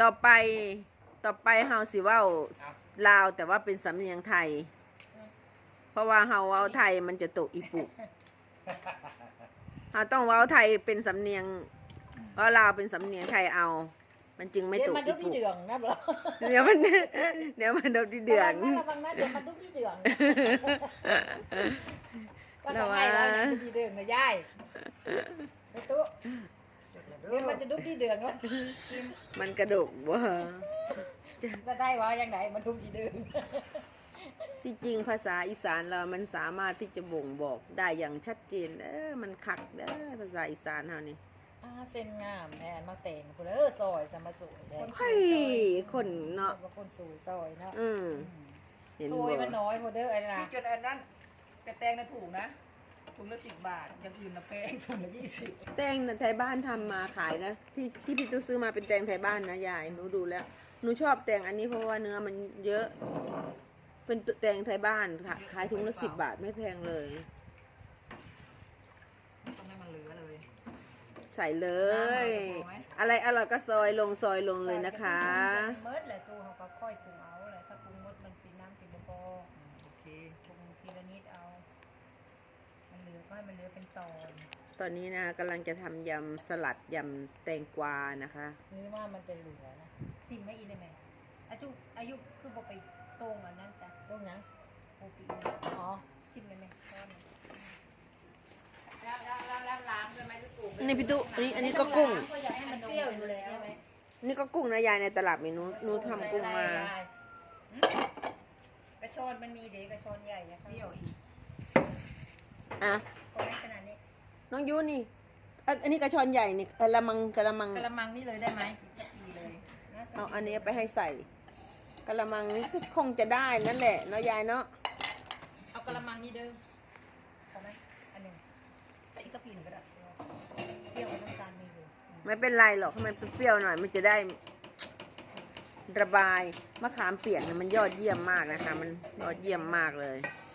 ต่อไปต่อไปเฮาสิเว้าลาวแต่ว่าเป็นสำเนียงไทย เพราะว่าเฮาเว้าไทยมันจะตกอีปุเฮาต้องเว้าไทยเป็นสำเนียงเว้าลาวเป็นสำเนียงไทยเอา มันจึงไม่เดี๋ยตวกมันอีดุกปุที่เดืองนะบอเดี๋ยวมันเดี๋ยวมันโดนที่เดือนระวังนะระวังนะเดี๋ยวมันดุกที่เดืองก็ระทำวัไมงเราเนี่ยดุกที่เดืองนะยายไอ้ตุ๊ เดี๋ยวมันจะดุกที่เดืองวะมันกระดกว่าจะได้วะยังไงมันดุกที่เดืองที่จริงภาษาอีสานเรามันสามารถที่จะบ่งบอกได้อย่างชัดเจนเออมันคักเด้อภาษาอีสานเฮานี่อ่าเส้นงามแทนมาแต่งกูเลยเออซอยสมาสวยเลยเฮ้ยคนเนาะบางคนสู่ซอยเนาะอืมเห็นโรบ่ยมันน้อยพอเด้อไอ้นะพี่จดอันนั้นแต่แตงน่ะถูกนะ ถุงละสิบบาท อย่างอื่นนะแพงถุงละยี่สิบแตงน่ะไทยบ้านทำมาขายนะ ที่ที่พี่ตู้ซื้อมาเป็นแตงไทยบ้านนะยายหนูดูแล้วหนูชอบแตงอันนี้เพราะว่าเนื้อมันเยอะ เป็นแตงไทยบ้านค่ะขายถุงละสิบบาทไม่แพงเลยต้องให้มันเหลือเลยใส่เลย อะไรอร่อยก็ซอยลงซอยลงเลยนะคะ เมิดแหละตู้เขาก็ค่อยปรุงเอาแหละถ้าปรุงมดมันสีน้ำสีบพอโอเค ปรุงทีละนิดเอา มันเหลือก็ให้มันเหลือเป็นตอนตอนนี้นะคะกำลังจะทำยำสลัดยำแตงกวานะคะนี่ว่ามันจะเหลือนะสิมไม่อีได้ไหมอายุอายุคือบ่ไปตรงอันนั้นจ้ะตรงนั้นโอปีอ๋อสิมได้ไหมตอนแล้วแล้วแล้วแล้วล้างด้วยไหมลูกปู่อันนี้พี่ตุ๊อันนี้อันนี้ก็กุ้ง ก็อยากให้มันเปรี้ยวอยู่เลยใช่ไหมนี่ก็กุ้งนะยายในตลาดมีหนูหนูทำกุ้งมาได้กระชอนมันมีเด็กกระชอนใหญ่อะค่ะเปรี้ยวอีก อะก็ไม่ขนาดนี้น้องยูนี่เอ้ยอันนี้กระชอนใหญ่นี่กระมังกระมัง กระมังนี่เลยได้ไหมดีเลยนะเอาอันนี้ไปให้ใส่กระมังนี่ก็คงจะได้นั่นแหละเนาะยายเนาะเอากระมังนี่เด้อพอไหมอันหนึ่งใส่อีกกระปีหนึ่งก็ได้เปรี้ยวกับน้ำตาลมีอยู่ไม่เป็นไรหรอกให้มันเปรี้ยวๆหน่อย มันจะได้ ระบายมะขามเปียกเนี่ยมันยอดเยี่ยมมากนะคะ มันยอดเยี่ยมมากเลยโอ้โ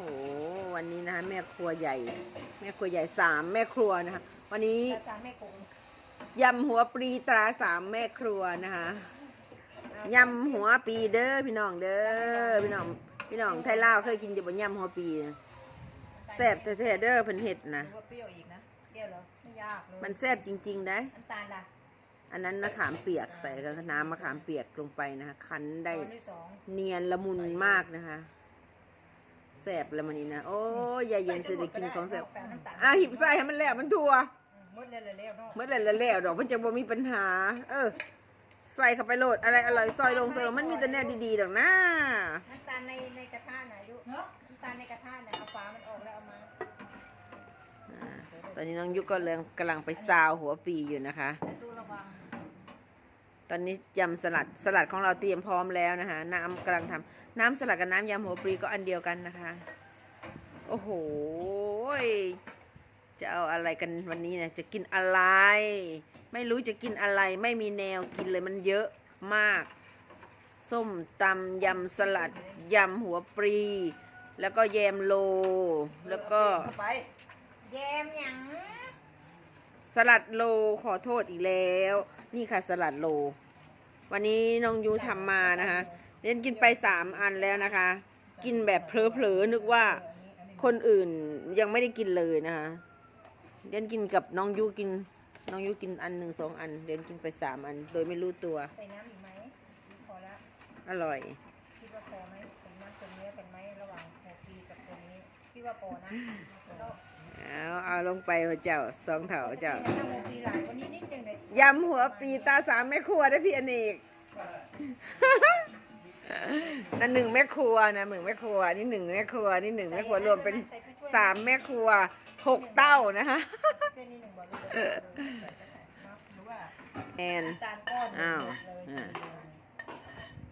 หวันนี้นะคะแม่ครัวใหญ่ แม่ครัวใหญ่สามแม่ครัวนะคะ วันนี้ภาษาแม่คงยำหัวปรีตราสามแม่ครัวนะคะยำหัวปีเด้อพี่น้องเด้อพี่น้องพี่น้องไทยลาวเคยกินอยู่บนยำหัวปีนะแซ่บแท้ๆเด้อเพิ่นเฮ็ดนะหรือว่าเปรี้ยวอีกนะเปรี้ยวเหรอไม่ยากเลยมันแซ่บจริงๆนะน้ำตาลล่ะอันนั้นมะขามเปียกใส่กับน้ำมะขามเปียกลงไปนะคะคั้นได้ตอนที่สองเนียนละมุนมากนะคะ แซ่บละมันนี้นะ โอ้ยยายเย็นสิได้กินของแซ่บแปะน้ำตาลอะหิบใส่ให้มันแล้วมันทั่วหมดเลยเลยแล้วเนาะเมื่อไหร่ละแล้วดอกมันจะบ่มีปัญหา เออ ใส่เข้าไปโหลดอะไรอร่อยซอยลงซอยลงมันมีแต่แนวดีๆดอกนะน้ำตาลในในกระทะไหนดูน้ำตาลในกระทะไหนเอาฝามันออกแล้วเอามาอ่าตอนนี้น้องยุกก็เริ่มกำลังไปซาวหัวปีอยู่นะคะดูระวังตอนนี้ยำสลัดสลัดของเราเตรียมพร้อมแล้วนะคะน้ำกำลังทำ น้ำสลัดกับน้ำยำหัวปลีก็อันเดียวกันนะคะ โอ้โหยจะเอาอะไรกันวันนี้เนี่ยจะกินอะไร ไม่รู้จะกินอะไร ไม่มีแนวกินเลยมันเยอะมาก ส้มตำยำสลัดยำหัวปลี แล้วก็แยมโล แล้วก็เข้าไปแยมหยังสลัดโลขอโทษอีกแล้ว นี่ค่ะสลัดโล วันนี้น้องยูทำมานะคะ เล่นกินไปสามอันแล้วนะคะ กินแบบเผลอๆนึกว่าคนอื่นยังไม่ได้กินเลยนะคะเล่นกินกับน้องยูกิน น้องยูกินอันหนึ่งสองอันเล่นกินไปสามอัน โดยไม่รู้ตัว ใส่น้ำอีกไหมพอละอร่อยคิดว่าพอไหมใส่น้ำตัวเนื้อกันไหมระหว่างแพปีกับตัวนี้คิดว่าพอนะแล้วเอาเอาลงไปเถอะเจ้าสองเถาเจ้าถ้าโมปีหลายกว่านี้นิดนึงเลยยำหัวปีตาสามแม่ครัวได้พี่อเนก นั่นหนึ่งแม่ครัวนะหนึ่งแม่ครัวนี่หนึ่งแม่ครัวนี่หนึ่งแม่ครัวรวมเป็นสามแม่ครัวหกเต้านะคะแค่นี้หนึ่งบอลเลยเนาะหรือว่าแอนตาลก้อนอ้าวเลยอ่า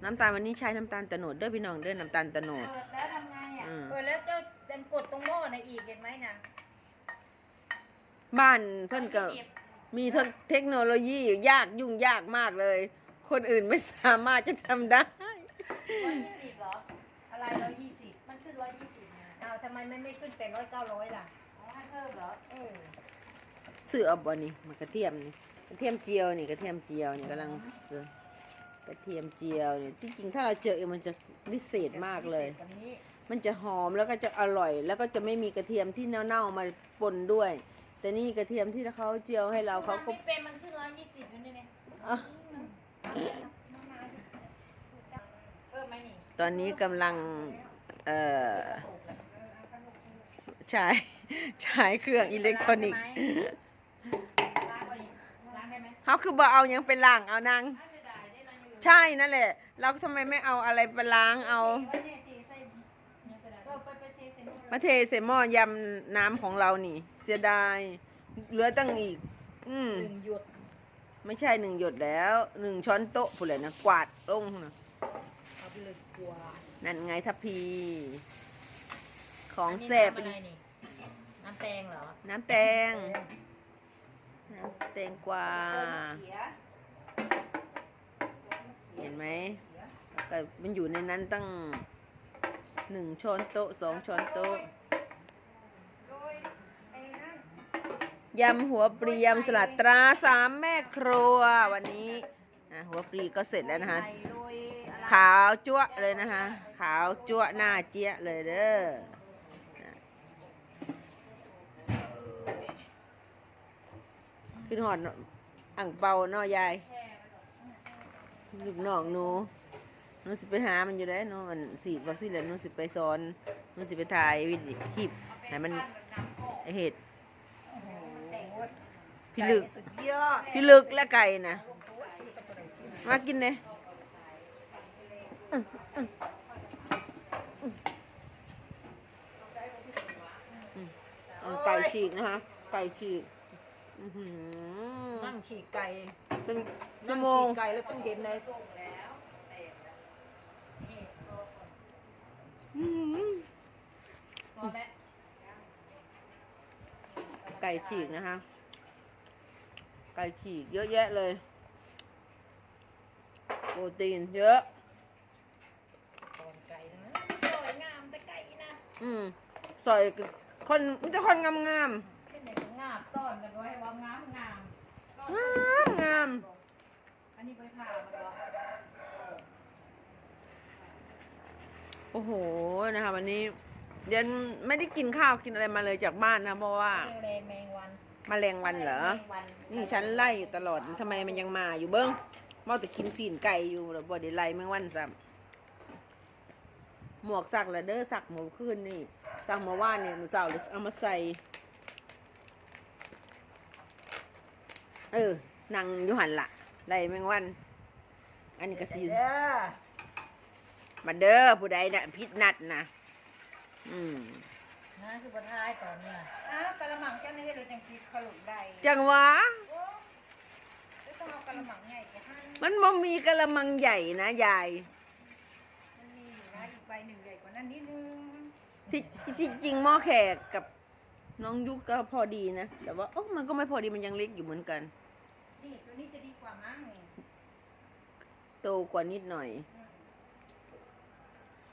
น้ำตาลวันนี้ใช้น้ำตาลตะโนดเด้อพี่น้องเด้อน้ำตาลตะโนดเปิดแล้วทำไงอะอืมเออแล้วเจ้าดันกดตรงหม้อนะอีกเห็นไหมนะบ้านเพิ่นก็มีเทคโนโลยียากยุ่งยากมากเลย คนอื่นไม่สามารถจะทำได้ ร้อยยี่สิบเหรอ อะไรร้อยยี่สิบมันขึ้นร้อยยี่สิบไงอ้าวทำไมมันไม่ขึ้นเป็นร้อยเก้าร้อยล่ะอ๋อให้เพิ่มเหรอ เออซื้อเอาบ่นี่มันกระเทียมนี่เกระเทียมเจียวนี่กระเทียมเจียวนี่กำลังเสิร์ฟกระเทียมเจียวนี่ที่จริงถ้าเราเจอเองมันจะวิเศษมากเลยอันนี้มันจะหอมแล้วก็จะอร่อย แล้วก็จะไม่มีกระเทียมที่เน่าๆมาปนด้วย แต่นี่กระเทียมที่เขาเจียวให้เราเขาก็ไม่เป็นมันขึ้นร้อยยี่สิบอยู่นี่เนี่ยอะเพิ่มไหมนี่ ตอนนี้กำลังเอ่อใช้ใช้เครื่องอิเล็กทรอนิกส์ล้างบ่นี่ล้างได้ไหมเขาคือบ่เอาหยังไปล้างเอานางน่าเสียดายได้นอนอยู่ใช่นั่นแหละ เราทำไมไม่เอาอะไรไปล้างเอา มาเทใส่หม้อยำน้ำของเรานี่ เสียดายเหลือตั้งอีก อืมหนึ่งหยดไม่ใช่หนึ่งหยดแล้วหนึ่งช้อนโต๊ะผู้เลยนะกวาดลงนะเอา ไปเลยกว่านั่นไงทัพพี ของแสบอันนี้น้ำอะไรนี่น้ำแตงเหรอน้ำแตง น้ำแตงกวาเขียเห็นไหมก็มันอยู่ในนั้นตั้งหนึ่งช้อนโต๊ะสองช้อนโต๊ะยำหัวปลียำสลัดตราสามแม่ครัววันนี้อะหัวปลีก็เสร็จแล้วนะคะ ใส่โรยอะไร ขาวจั๊วะเลยนะคะ ขาวจั๊วะหน้าเจี๊ยะเลยเด้อขึ้นหอดอ่างเปาเนาะยายลูกน้องหนูหนูสิไปหามันอยู่ได้เนาะมันสีดวัคซีนแล้วหนูสิไปสอนหนูสิไปถ่ายวิดีคลิปให้มันเหตุพี่ลึกสุดยอดพี่ลึกและไก่นะมากินเลยเอา ไก่ฉีกนะคะ ไก่ฉีกอื้อหือนั่งฉีกไก่ เป็นชั่นั่วงโมฉีงกไก่แล้วเพิ่งเห็นเลยอื้อหือพอแล้วไก่ฉีกนะคะ ไก่ฉีกเยอะแยะเลย โปรตีนเยอะ ตอนไก่นะ สวยงามแต่ไก่นะอืมใส่คนมันจะคนงามงามเป็นไหนงามต้อนกันไว้ว่างามงามงามงามอันนี้ไปผ่ามันเหรอโอ้โหนะคะ วันนี้เดี๋ยวไม่ได้กินข้าวกินอะไรมาเลยจากบ้านนะเพราะว่าแรงแมงวันแมลงวันเหรอ แมงวันนี่ฉันไล่อยู่ตลอดทำไมมันยังมาอยู่เบิ้งมอแต่กินสีนไก่อยู่แล้วบ่ได้ไล่แมงวันซ้ำ หมวกสักละเด้อสักหมูขึ้นนี่ สักหมาว่านเนี่ยมือเสาร์เลยเอามาใส่ เออนั่งอยู่หันละไล่แมงวัน อันนี้ก็สีเด้อมาเด้อผู้ใดน่ะพิษนัดนะอืมนะคือประทายก่อนเนี่ยอ้าวกะละมังเจ้านี่ให้เราจังคิดขลุกได้จังหวะโอ้ไม่ต้องเอากะละมังใหญ่ไปให้มันบ่มีกระมังใหญ่นะยาย มันมีอยู่นะอีกใบห นั้นนิดนึงที่ที่จริงหม้อแขกกับน้องยุกก็พอดีนะ แต่ว่าโอ้มันก็ไม่พอดีมันยังเล็กอยู่เหมือนกัน นี่ตัวนี้จะดีกว่ามั้งโตกว่านิดหน่อย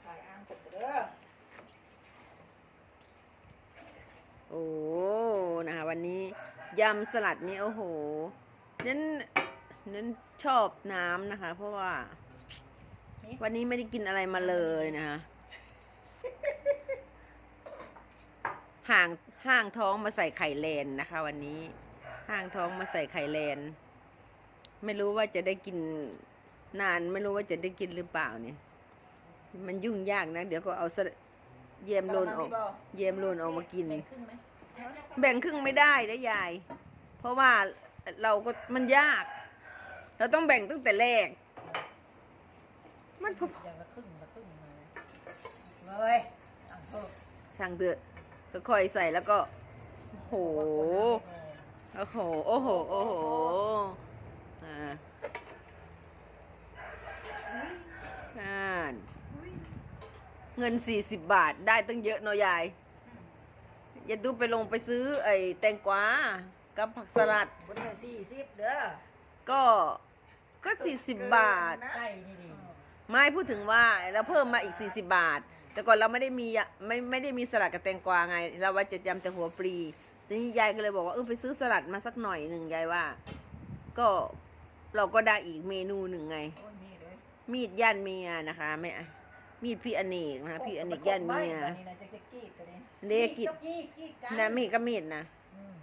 ใส่อ่างเสร็จเด้อโอ้นะคะวันนี้ยำสลัดนี่โอ้โหเน้นเน้นชอบน้ำนะคะ เพราะว่า วันนี้ไม่ได้กินอะไรมาเลยนะคะ ห่างห้างท้องมาใส่ไข่แลนนะคะ วันนี้ห้างท้องมาใส่ไข่แลน ไม่รู้ว่าจะได้กินนาน ไม่รู้ว่าจะได้กินหรือเปล่าเนี่ย มันยุ่งยากนะ เดี๋ยวก็เอาสลัดเยมโลนออกเยมโลนออกมากินแบ่งครึ่งไหมแบ่งครึ่งไม่ได้นะยาย เพราะว่าเราก็มันยาก เราต้องแบ่งตั้งแต่แรก มันพอ เลยอะเออช่างเถอะค่อยๆใส่แล้วก็โอ้โห โอ้โห โอ้โห โอ้โหอ่าอ่านเงินสี่สิบบาทได้ตั้งเยอะเนาะยายอย่าดูไปลงไปซื้อไอ้แตงกวากับผักสลัด บนเงินสี่สิบเด้อก็ก็สี่สิบบาทนะไก่นี่ดิไม่พูดถึงว่าเราเพิ่มมาอีก40บาท แต่ก่อนเราไม่ได้มีอะไม่ไม่ได้มีสลัดกับแตงกวาไง เราว่าจะยำแต่หัวปลีทีนี้ยายก็เลยบอกว่าเออไปซื้อสลัดมาสักหน่อยหนึ่งยายว่า ก็เราก็ได้อีกเมนูหนึ่งไงโอ้ยมีเลยมีดย่านเมียนะคะไม่อะมีดพี่อเนกนะคะพี่อเนกย่านเมียโอ้นี่นะจะจะกรีดตัวนี้เดกิดกี้กี้กันนะมีดก็มีดนะอืม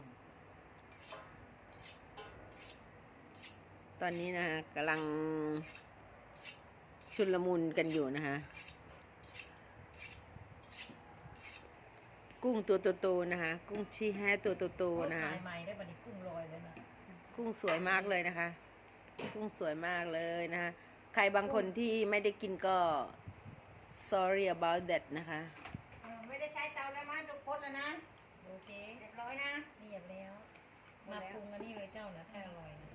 ตอนนี้นะคะกำลังชุลมุนกันอยู่นะคะ กุ้งตัวโตๆนะคะ กุ้งชีแฮะตัวโตๆนะคะถ่ายใหม่ได้บัดนี้กุ้งลอยเลยนะกุ้งสวยมากเลยนะคะ กุ้งสวยมากเลยนะคะ ใครบางคนที่ไม่ได้กินก็ sorry about that นะคะ เออไม่ได้ใช้เตาแล้วมั้งทุกคนแล้วนะโอเคเรียบร้อยนะ เรียบแล้ว มาปรุงอันนี้เลยเจ้านะถ้าอร่อยนะ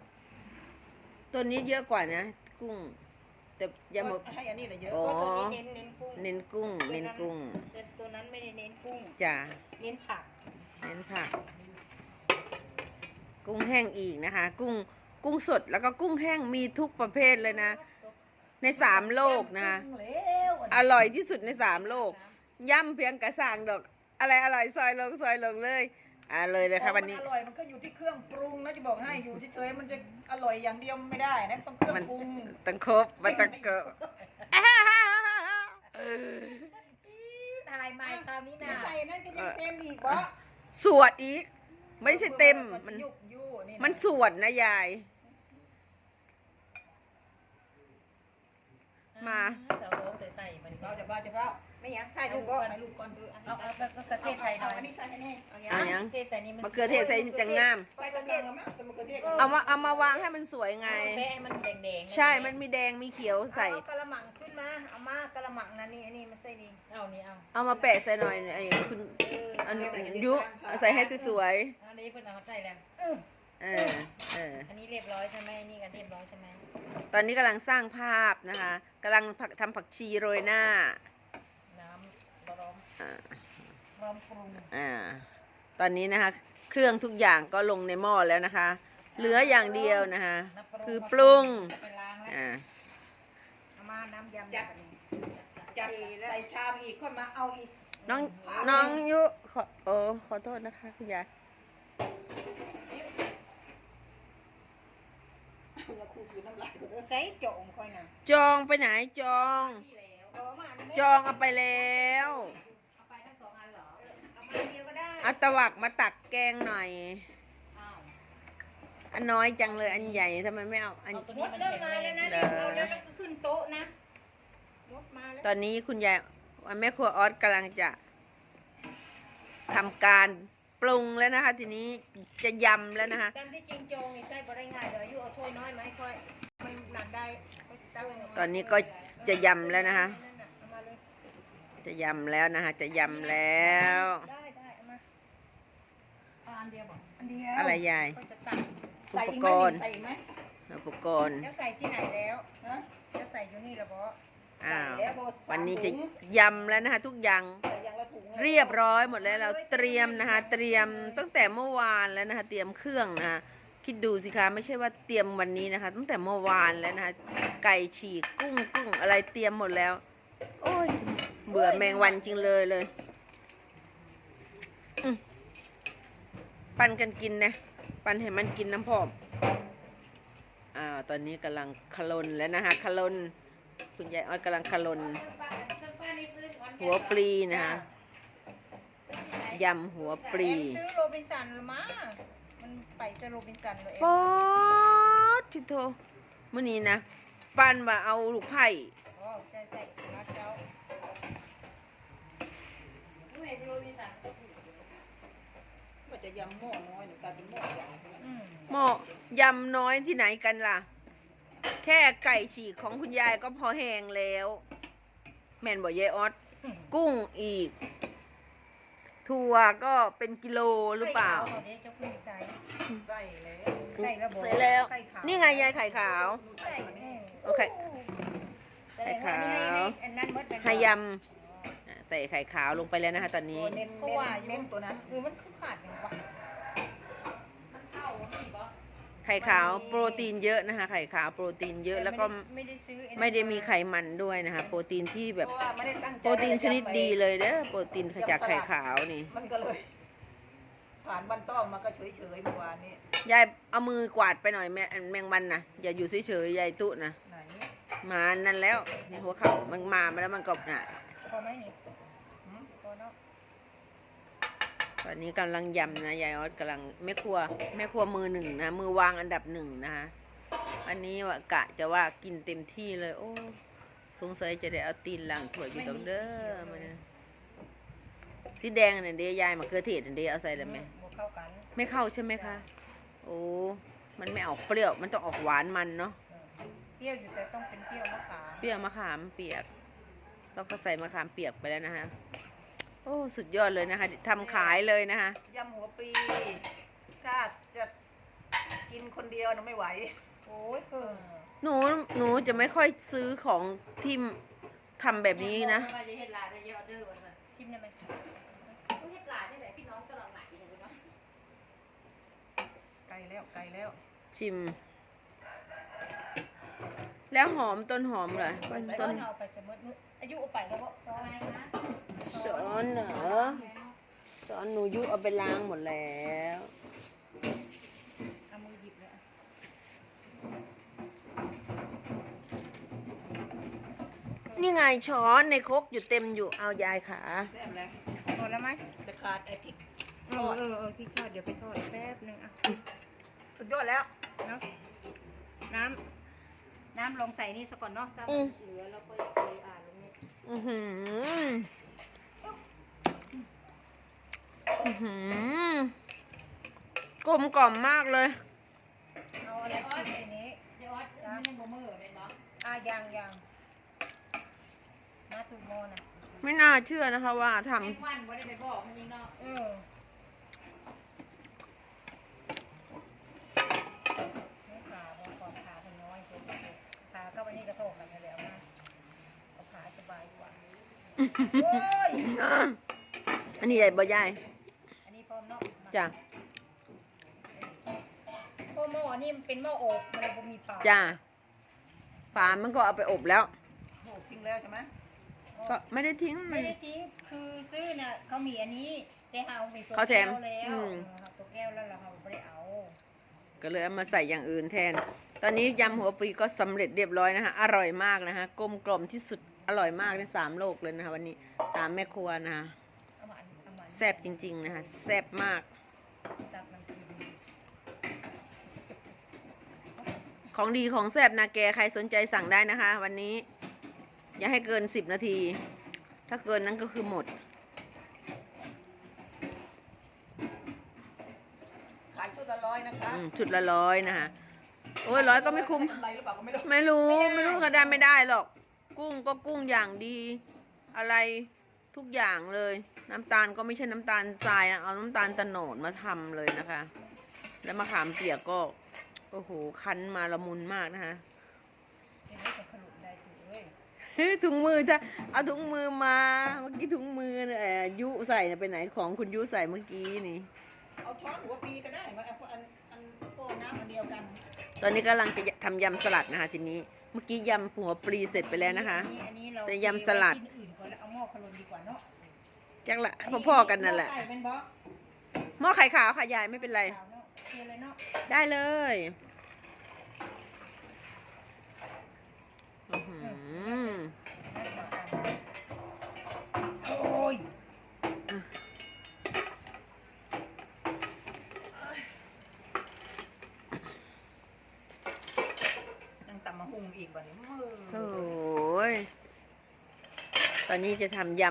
ตัวนี้เยอะกว่านะ กุ้ง แต่ยำหมกให้อันนี้เลยเยอะอ๋อเพราะตัวนี้เน้นเน้นกุ้งเน้นกุ้ง เน้นกุ้งแต่ตัวนั้นไม่ได้เน้นกุ้ง จ้ะเน้นผัก เน้นผัก กุ้งแห้งอีกนะคะ กุ้งกุ้งสดแล้วก็กุ้งแห้งมีทุกประเภทเลยนะ ในสามโลกนะคะกุ้งแล้วอร่อยที่สุดในสามโลก ย่ำเพียงกระสางดอก อะไรอร่อยซอยลงซอยลงเลย อ่าเลยเลยค่ะวันนี้ มันอร่อยมันก็อยู่ที่เครื่องปรุงนะจะบอกให้อยู่เฉยๆมันจะอร่อยอย่างเดียวไม่ได้นะต้องเครื่องมันปรุงตังครบมันตังเกบถ่ายใหม่คราวนี้ไม่นะใส่นั่นก็ยังเต็มอีกบ่สวดอีก ไม่ใช่เต็มมันยุกยู่นี่ะมันสวดนะยาย มา เสาโค้งใส่ๆบัดนี้เราจะบ้าจะบ้า ไม่อยากถ่ายรูปบ่ถ่ายรูปก่อนเอาเอาแบบกระเทศใส่หน่อยอันนี้ใส่ให้แน่เอาเอายังเทศใส่นี่มันมะเขือเทศใส่จังงาม ใส่กระเทียมเอามาใส่มะเขือเทศเอามาเอามาวางให้มันสวยไงเอาแป้งให้มันแดงๆใช่ มันมีแดงมีเขียวใส่ เอากระมังขึ้นมา เอามากระมังนั่นนี่อันนี้มันใส่นี่เอานี่เอาเอามาแปะใส่หน่อยไอ้คุณอันนี้ยุใส่ให้สวยอันนี้เพิ่นเอาใส่แล้วๆเออเออ อันนี้เรียบร้อยใช่ไหมอันนี่ก็เรียบร้อยใช่ไหมตอนนี้กำลังสร้างภาพนะคะกำลังผักทำผักชีโรยหน้าน้ำร้อนอ่าร้อนปรุงอ่าตอนนี้นะคะ เครื่องทุกอย่างก็ลงในหม้อแล้วนะคะ เหลืออย่างเดียวนะคะน้ำปรุงคือปรุงไปล้างแล้วอ่าเอามาน้ำยำจัดแบบนี้จัดใส่ชามอีกค่อยมาเอาอีกน้องน้องยุขอโอ้ขอโทษนะคะคุณยายอย่าคูคือน้ำลายเด้อใส่โจ่งค่อยนะจองไปไหนจองเอามานี่จองเอาไปแล้ว เดียวก็ได้เอาตะวักมาตักแกงหน่อย อ้าวอันน้อยจังเลยอันใหญ่ทำไมไม่เอาอัน เอาตัวมนี้ดมันเริ่มแข็งมาแรแล้วงนะเดี๋ยวเราเดี๋ยวเราก็ขึ้นโต๊ะนะมดมาแล้วตอนนี้คุณยายแม่ครัวออสกำลังจะทำการปรุงแล้วนะคะ ทีนี้จะยำแล้วนะคะ ตามที่จริงโจงนี่ใส่บ่ได้ง่ายเลยอยู่เอาถ้วยน้อยไหมค่อยมันหนักได้ค่อยตั้งไว้หยตอนนี้ก็จะยำแล้วนะคะนั่นน่ะเอามาเลยจะยำแล้วนะคะ จะยำแล้ว ได้ได้เอามาเอาอันเดียวบอกอันเดียวอะไรยายค่อยจะตักอุใส่ปอีกกไหมรณ์ ใส่อีกไหมอุปกรณ์แล้วใส่ที่ไหนแล้วฮะแล้วใส่อยู่นี่แล้วบ่อ้าวใส่แล้วโบวันนี้จะสามถุงยำแล้วนะคะทุกอย่างใส่อย่างละถุงลเรียบร้อยหมดแล้วเราเตรียมนะคะเตรียมตั้งแต่เมื่อวานแล้วนะคะเตรียมเครื่องนะคะคิดดูสิคะไม่ใช่ว่าเตรียมวันนี้นะคะ ตั้งแต่เมื่อวานแล้วนะคะไก่ฉีกกุ้งกุ้งอะไรเตรียมหมดแล้ว โอ้ยเบื่อแมงวันจริงเลยเลยอืม ปันกันกินนะ ปันให้มันกินน้ำพอมอ้าวตอนนี้กำลังคลนแล้วนะคะคลนคุณยายอ้อยกำลังคลนหัวปลีนะคะยำหัวปลีแอมซื้อโรบินสันมามันไปจะโรบินสันเลยป๊อดทิโทมื่อนี้นะปั้นมาเอาลูกไผ่อ๋อใส่ใส่สลัดเจ้าก็ จะยำหม้อน้อยหนูกลายเป็นหม้อใหญ่ไปแล้วอืมหม้อยำน้อยที่ไหนกันล่ะ แค่ไก่ฉีกของคุณยายก็พอแห้งแล้ว แม่นบอกยายออดกุ้งอีก ถั่วก็เป็นกิโลหรือเปล่าไข่ขวนี่เจ้าคุณใส่ใส่แล้วใส่ระบบใส่แล้วไข่ขาวนี่ไงยายไข่ขาว ใส่แม่โอเค แสดงว่านี่ให้ให้อันนั้นหมดเป็นให้ยำอะ ใส่ไข่ขาวลงไปแล้วนะคะ ตอนนี้ตัวเน้นเพราะว่าเน้นตัวนั้นเออมันคือขาดอย่างวะไข่ขาวโปรตีนเยอะนะคะ ไข่ขาวโปรตีนเยอะแล้วก็ไม่ได้ซื้ออ้นั่นไม่ได้มีไขมันด้วยนะคะ โปรตีนที่แบบเพราะว่าไม่ได้ตั้งใจโปรตีนชนิดดีเลยเด้อโปรตีนจากไข่ขาวนี่มันก็เลยผ่านบันต้อมมาก็เฉยๆเมื่อวานนี้ยายเอามือกวาดไปหน่อยแมแมงมันนะอย่าอยู่เฉยๆยายตุนะไหนมานั่นแล้วในหัวเข่ามันมามาแล้วมันก็น่ะพอไหมนี่หืมพ อเนาะตอนนี้กำลังยำนะยายออสกำลังแม่ครัวแม่ครัวมือหนึ่งนะมือวางอันดับหนึ่งนะคะอันนี้ว่ากะจะว่ากินเต็มที่เลย โอ้สงสัยจะได้เอาตีนล้างถ้วยอยู่ดอกเด้อมันนะสีแดงเนี่ยเดียยายมะเขือเทศเนี่ยเดียเอาใส่แล้วไหมบวกเข้ากันไม่เข้าใช่ไหมคะโอ้มันไม่ออกเปรี้ยว มันต้องออกหวานมันเนาะเปรี้ยวอยู่แต่ต้องเป็นเปรี้ยวมะขามเปรี้ยวมะขามเปียกเราก็ใส่มะขามเปียกไปแล้วนะคะโอ้สุดยอดเลยนะคะทำขายเลยนะคะยำหัวปลีถ้าจะกินคนเดียวนะไม่ไหว โอ้ยเกินหนูหนูจะไม่ค่อยซื้อของที่ทำแบบนี้นะว่าจะเฮ็ดลาได้เยอะเด้อว่าซั่นชิมได้ไหมเฮ็ดลาได้ไหนพี่น้องกำลังไหนอยู่เนาะไกลแล้วไกลแล้ว ชิม แล้วหอมต้นหอมเหรอต้นต้ต้นนเอาไปสมมติอายุเอาไปแล้วก็ซออะไรยนะ สอนเหรอสอนหนูยุเอาไปล้างหมดแล้วเอามือหยิบเลยอะนี่ไงช้อนในครกอยู่เต็มอยู่เอายายขาแซ่บแล้วพอแล้วไหมจะขาดไอ้พริกเออเออเออพี่ทอดเดี๋ยวไปทอดแป๊บนึงอะสุดยอดแล้วเนาะน้ำน้ำลงใส่นี่ซะก่อนเนาะถ้าอืมันมเหลือเราก็เลยอ่านลงนี้อือหืออื้อหือ กลมกล่อมมากเลย เอาอะไรขึ้นในนี้เดี๋ยวออสไม่ได้บ่มื้อแม่นบ่อะยางยางมาถูกโมอนะไม่น่าเชื่อนะคะว่าทแม่งวันบ่ได้ไปบอกมันจริงเนาะ เออไม่ขาบนก่อนขาเป็นน้อยเกินไปขาเข้าไปนี่กระโถกกันไปแล้วนะเอาขาสบายกว่าโอ้ยำอันนี้ใหญ่บ่ใหญ่ จ้ะเพราะหม้อนี่มันเป็นหม้ออบมันเลยบ่มีฝาจ้ะฝามันก็เอาไปอบแล้วโหทิ้งแล้วใช่ไหมก็ไม่ได้ทิ้งมัไม่น ได้ทิ้งคือซื้อน่ะเขามีอันนี้แต่เอาไปตัวเขาแถแก้มวแล้วอืม เออเอาตัวแก้วแล้วเราเอาไม่ได้เอา ก็เลยเอามาใส่อย่างอื่นแทน ตอนนี้ยำหัวปลีก็สำเร็จเรียบร้อยนะคะอร่อยมากนะคะกลมกล่อมที่สุดอร่อยมากในสามโลกเลยนะคะวันนี้ตามแม่ครัวนะคะเอามาอันเอามาอัน แซ่บจริงๆนะคะแซ่บมาก ตักมันกินของดีของแซ่บนาแกใครสนใจสั่งได้นะคะ วันนี้ อย่าให้เกินสิบนาที ถ้าเกินนั้นก็คือหมด ขายชุดละร้อยนะคะอืมชุดละร้อยนะคะ โอ้ยร้อยก็ไม่คุ้มอะไรหรือเปล่าก็ไม่รู้ ไม่รู้ไม่รู้ก็ได้ไม่ได้หรอก กุ้งก็กุ้งอย่างดี อะไร ทุกอย่างเลย น้ำตาลก็ไม่ใช่น้ำตาลทรายนะเอาน้ำตาลโตโนดมาทำเลยนะคะ แล้วมะขามเปียกก็โอ้โหคั้นมาละมุนมากนะคะเดี๋ยวนี้จะขลุ่ได้ถือเว้ยถุงมือจะเอาถุงมือมาเมื่อกี้ถุงมือเนี่ยเอ่อยุใส่เนี่ยไปไหนของคุณยุใส่เมื่อกี้นี่เอาช้อนหัวปลีก็ได้มันเอาอันอันโป้น้ำอันเดียวกัน ตอนนี้กำลังจะทำยำสลัดนะคะทีนี้ เมื่อกี้ยำหัวปลีเสร็จไปแล้วนะคะอัอันนี้เราแต่ยำสลัดกินอื่นก่อน แล้วเอาหม้อขลุ่ดีกว่าเนาะจักละพ่อๆกันนั่นแหละม้อไก่เป็นบอสหม้อไข่ขาวค่ะยายไม่เป็นไร ขาวเนาะโอเคเลยเนาะ ได้เลย ตอนนี้จะทำย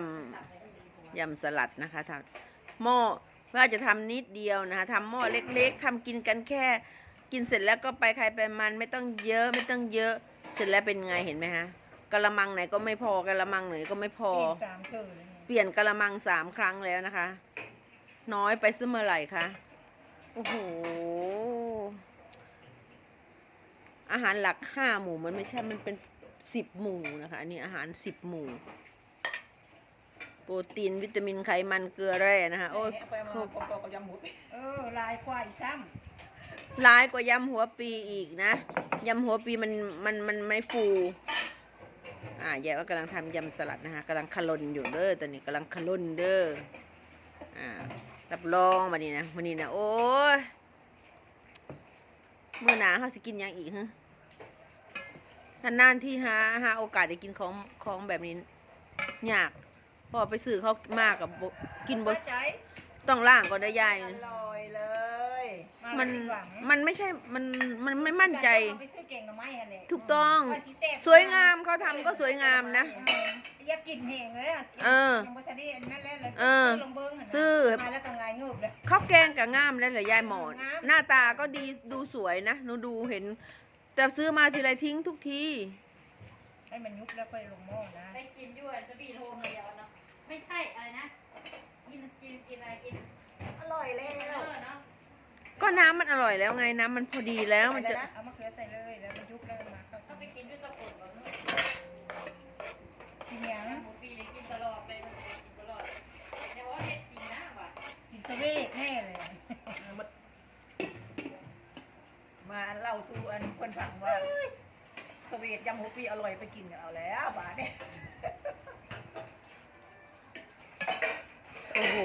ำยำสลัดนะคะทำหม้อว่าจะทำนิดเดียวนะคะทำหม้อเล็กๆทำกินกันแค่ กินเสร็จแล้วก็ไปใครไปมันไม่ต้องเยอะไม่ต้องเยอะเสร็จแล้วเป็นไงเห็นไหมคะกะละมังไหนก็ไม่พอกะละมังไหนก็ไม่พอเปลี่ยนสามเธอเลยเนี่ยเปลี่ยนกะละมังสามครั้งแล้วนะคะ น้อยไปเสมอไหร่คะโอ้โหอาหารหลักห้าหมู่มันไม่ใช่มันเป็นสิบหมู่นะคะอันนี้อาหารสิบหมู่ โปรตีนวิตามินไขมันเกลือแร่นะคะโอ้ยเนี่ยไปมาครบพอๆกับยำหัวปลีเออลายควายซ้ร้ายกว่ายำหัวปีอีกนะยำหัวปีมันมันมันไม่ฟูอ่ายายว่ากำลังทำยำสลัดนะคะกำลังขลนอยู่เด้อตอนนี้กำลังขลนเด้ออ่ารับรองมานี่นะมานี่นะโอ้ยมื้อหนาเฮาสิกินหยังอีกฮะนานๆที่หาหาโอกาสได้กินของของแบบนี้ยากเพอไปซื้อเขามากกับบ่กินบ่ใจต้องล่างก่อนได้ยาย อร่อยเลยมันผิดหวังมันไม่ใช่ มันมันไม่มั่นใจเอาไปซื้อเก่งหน่อไม้อะไรถูกต้องว่าสิแซ่บสวยงามเขาทำก็สวยงามนะ อยากกินแห้งเลยอะกินเออยังบ่ทันได้อันนั่นแหละเลยเออ ลงเบิ้งะนะซื้อมาแล้วก็งายเงือบเลย ข้าวแกงกับง่ามแล้วเหรอยายหมอน งาม หน้าตาก็ดีดูสวยนะหนูดูเห็น แต่ซื้อมาทีไรทิ้งทุกที ให้มันยุบแล้วค่อยลงหม้อนะ ไปกินด้วยจะบีโทรมาเดียวเนาะ ไม่ใช่อะไรนะ กินกินกินอะไรกินอร่อยแล้เอวอเนาะก็น้ำมันอร่อยแล้วไงน้ำมันพอดีแล้วมันจะเอามะเขือใส่เลยแล้วมันยุบแล้วมันมาเข้าถ้าไปกินด้วยสกุลแบบนู้นกินหยังหมูปีเลยกินตลอดเลยกินตลอดเดี๋ยวว่าเด็ดกินนะว่ะกินสเวกแน่เลย มาเล่าสู่อันคนฟังว่า สวีทยำหัวปีอร่อยไปกินเอาแล้วบาทเนี่ย โอ้โห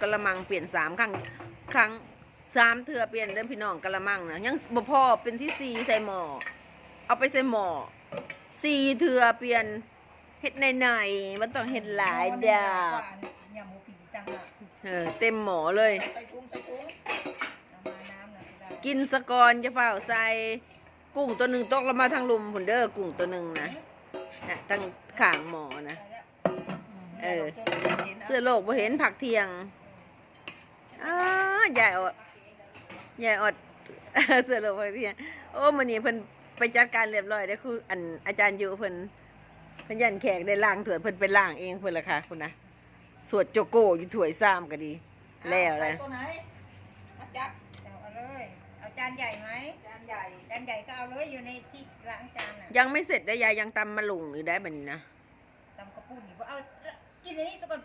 กระมังเปลี่ยนสามครั้งครั้งสามเถื่อเปลี่ยนเดิมพี่น้องกระมังนะยังบ่พอเป็นที่สี่ใส่หม้อเอาไปใส่หม้อสี่เถื่อเปลี่ยนเฮ็ดหน่อยๆมันต้องเฮ็ดหลายเดาว่าอันยำหมูผีจังละเออเต็มหม้อเลย กินสะกอนจะเฝ้าใส่กุ้งตัวหนึ่งตกลงมาทางลุมผุนเด้อกุ้งตัวหนึ่งนะนะตั้งขางหมอนะ เออเห็นเสื้อโลกบ่เห็นผักเทียงอ้ายายอดยายอดเสื้อโลกผักเทียง โอ้มื้อนี้เพิ่นไปจัดการเรียบร้อยได้อคืออันอาจารย์อยู่เพิ่นเพิ่นยันแขกได้ล้างถ้วยเพิ่นไปล้างเองเพิ่นล่ะค่ะคุณนะสวดโจโก้อยู่ถ้วยซ้ำก็ดี แล้วแหละใส่ตัวไหนมาจัดเอาเอาเลยเอาจานใหญ่ไหมจานใหญ่จานใหญ่ก็เอาเลยอยู่ในที่ล้างจานน่ะยังไม่เสร็จได้อยายยังตำมะลุงอยู่ได้บัดนี้นะตำกระปุ้นอยู่บ่เอา चिल्ले नहीं सकते